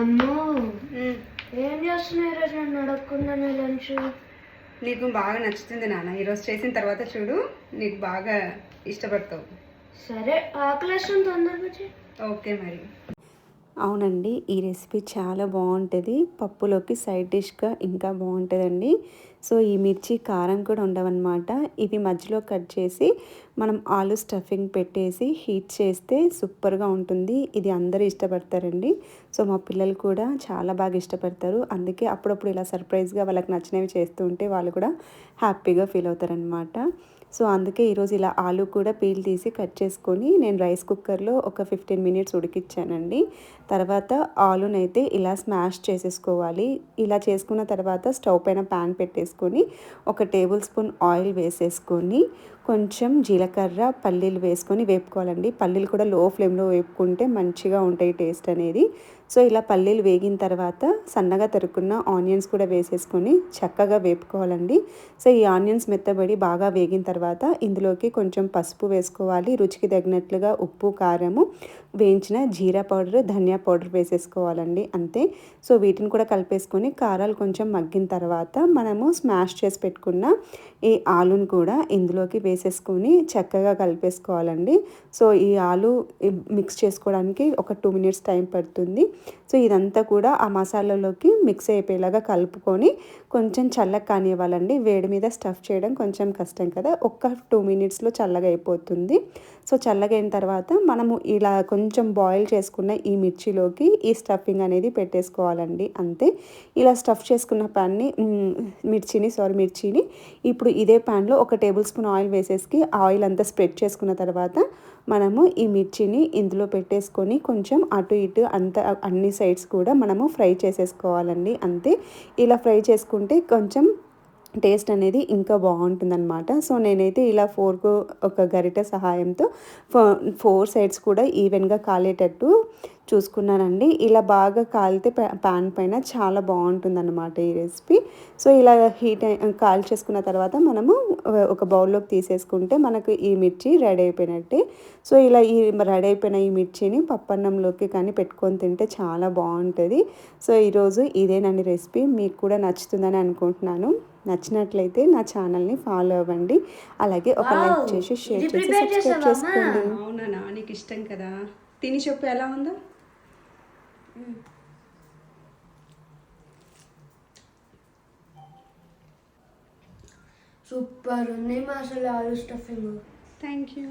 అమ్మో. ఏం చేస్తున్నావు ఈరోజు? నన్ను అడగకుండానే లంచ్. నీకు బాగా నచ్చుతుంది నాన్న. ఈరోజు చేసిన తర్వాత చూడు నీకు బాగా ఇష్టపడతావు. సరే ఆకలేస్తుంది తొందరగా ఓకే మరి. అవునండి ఈ రెసిపీ చాలా బాగుంటుంది. పప్పులోకి సైడ్ డిష్గా ఇంకా బాగుంటుందండి. సో ఈ మిర్చి కారం కూడా ఉండవన్నమాట. ఇవి మధ్యలో కట్ చేసి మనం ఆలు స్టఫింగ్ పెట్టేసి హీట్ చేస్తే సూపర్గా ఉంటుంది. ఇది అందరూ ఇష్టపడతారండి. సో మా పిల్లలు కూడా చాలా బాగా ఇష్టపడతారు. అందుకే అప్పుడప్పుడు ఇలా సర్ప్రైజ్గా వాళ్ళకి నచ్చినవి చేస్తూ ఉంటే వాళ్ళు కూడా హ్యాపీగా ఫీల్ అవుతారనమాట సో అందుకే ఈరోజు ఇలా ఆలు కూడా పీల్ తీసి కట్ చేసుకొని నేను రైస్ కుక్కర్లో ఒక ఫిఫ్టీన్ మినిట్స్ ఉడికిచ్చానండి. తర్వాత ఆలునైతే ఇలా స్మాష్ చేసేసుకోవాలి. ఇలా చేసుకున్న తర్వాత స్టవ్ పైన ప్యాన్ పెట్టేసుకొని ఒక టేబుల్ స్పూన్ ఆయిల్ వేసేసుకొని కొంచెం జీలకర్ర పల్లీలు వేసుకొని వేపుకోవాలండి. పల్లీలు కూడా లో ఫ్లేమ్లో వేపుకుంటే మంచిగా ఉంటాయి టేస్ట్ అనేది. సో ఇలా పల్లీలు వేగిన తర్వాత సన్నగా తరుక్కున్న ఆనియన్స్ కూడా వేసేసుకొని చక్కగా వేపుకోవాలండి. సో ఈ ఆనియన్స్ మెత్తబడి బాగా వేగిన తర్వాత ఇందులోకి కొంచెం పసుపు వేసుకోవాలి. రుచికి తగినట్లుగా ఉప్పు కారము వేయించిన జీరా పౌడర్ ధనియా పౌడర్ వేసేసుకోవాలండి. అంతే. సో వీటిని కూడా కలిపేసుకొని కారాలు కొంచెం మగ్గిన తర్వాత మనము స్మాష్ చేసి పెట్టుకున్న ఈ ఆలును కూడా ఇందులోకి వేసేసుకొని చక్కగా కలిపేసుకోవాలండి. సో ఈ ఆలు మిక్స్ చేసుకోవడానికి ఒక టూ మినిట్స్ టైం పడుతుంది. సో ఇదంతా కూడా ఆ మసాలాలోకి మిక్స్ అయిపోయేలాగా కలుపుకొని కొంచెం చల్లగా కానివ్వాలండి. వేడి మీద స్టఫ్ చేయడం కొంచెం కష్టం కదా. ఒక్క టూ మినిట్స్లో చల్లగా అయిపోతుంది. సో చల్లగా అయిన తర్వాత మనము ఇలా కొంచెం బాయిల్ చేసుకున్న ఈ మిర్చిలోకి ఈ స్టఫింగ్ అనేది పెట్టేసుకోవాలండి. అంతే. ఇలా స్టఫ్ చేసుకున్న ప్యాన్ని మిర్చిని సారీ మిర్చిని ఇప్పుడు ఇదే ప్యాన్లో ఒక టేబుల్ స్పూన్ ఆయిల్ ప్లేసెస్కి ఆయిల్ అంతా స్ప్రెడ్ చేసుకున్న తర్వాత మనము ఈ మిర్చిని ఇందులో పెట్టేసుకొని కొంచెం అటు ఇటు అంత అన్ని సైడ్స్ కూడా మనము ఫ్రై చేసేసుకోవాలండి అంతే. ఇలా ఫ్రై చేసుకుంటే కొంచెం టేస్ట్ అనేది ఇంకా బాగుంటుందన్నమాట. సో నేనైతే ఇలా ఫోర్కు ఒక గరిట సహాయంతో ఫోర్ సైడ్స్ కూడా ఈవెన్గా కాలేటట్టు చూసుకున్నానండి. ఇలా బాగా కాలితే ప్యాన్ పైన చాలా బాగుంటుందన్నమాట ఈ రెసిపీ. సో ఇలా హీట్ కాల్ చేసుకున్న తర్వాత మనము ఒక బౌల్లోకి తీసేసుకుంటే మనకు ఈ మిర్చి రెడీ అయిపోయినట్టే. సో ఇలా ఈ రెడీ అయిపోయిన ఈ మిర్చిని పప్పన్నంలోకి కానీ పెట్టుకొని తింటే చాలా బాగుంటుంది. సో ఈరోజు ఇదేనండి రెసిపీ. మీకు కూడా నచ్చుతుందని అనుకుంటున్నాను. నచ్చినట్లయితే నా ఛానల్ని ఫాలో అవ్వండి. అలాగే ఒక లైక్ చేసి షేర్ చేసి సబ్స్క్రైబ్ చేసుకోండి. అవునా నీకు ఇష్టం కదా. తిని చెప్పు ఎలా ఉందో? సూపర్ ఉంది మా అసలు ఆలు స్టఫింగ్ థ్యాంక్ యూ